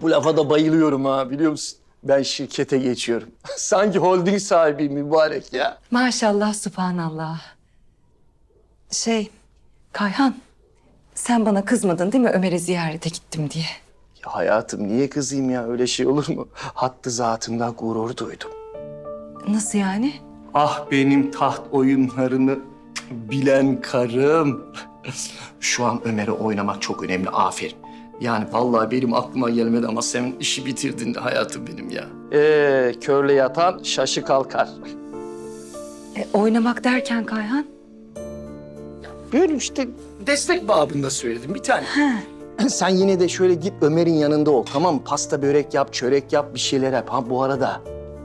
Bu lafa da bayılıyorum ha biliyor musun? Ben şirkete geçiyorum. Sanki holding sahibi mübarek ya. Maşallah, subhanallah. Şey, Kayhan, sen bana kızmadın değil mi Ömer'i ziyarete gittim diye? Ya hayatım niye kızayım ya öyle şey olur mu? Hattı zatımda gurur duydum. Nasıl yani? Ah benim taht oyunlarını bilen karım. Şu an Ömer'i oynamak çok önemli. Aferin. Yani vallahi benim aklıma gelmedi ama sen işi bitirdin hayatım benim ya. Ee, körle yatan şaşı kalkar. E, oynamak derken Kayhan? Böyle işte destek babında söyledim bir tane. Sen yine de şöyle git Ömer'in yanında ol tamam mı? Pasta börek yap, çörek yap, bir şeyler yap. Ha bu arada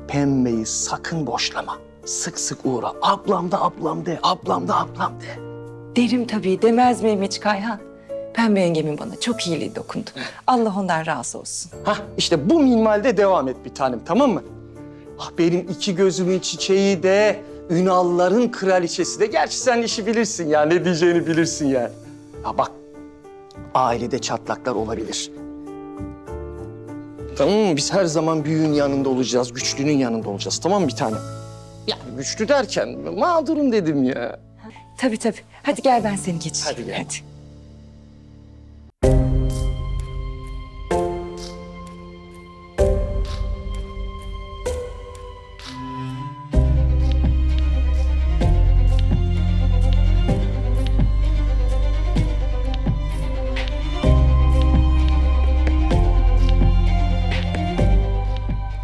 pembeyi sakın boşlama. Sık sık uğra. Ablam da ablam de, ablam da ablam de. Derim tabii, demez miyim hiç Kayhan? Pembe yengemin bana çok iyiliği dokundu. Allah ondan razı olsun. Hah işte bu minvalde devam et bir tanem tamam mı? Ah benim iki gözümün çiçeği de Ünalların kraliçesi de. Gerçi sen işi bilirsin ya ne diyeceğini bilirsin yani. Ha bak ailede çatlaklar olabilir. Tamam mı? Biz her zaman büyüğün yanında olacağız, güçlünün yanında olacağız. Tamam mı bir tanem? Yani güçlü derken mağdurum dedim ya. Tabii tabii. Hadi gel ben seni geçireyim. Hadi gel. Hadi.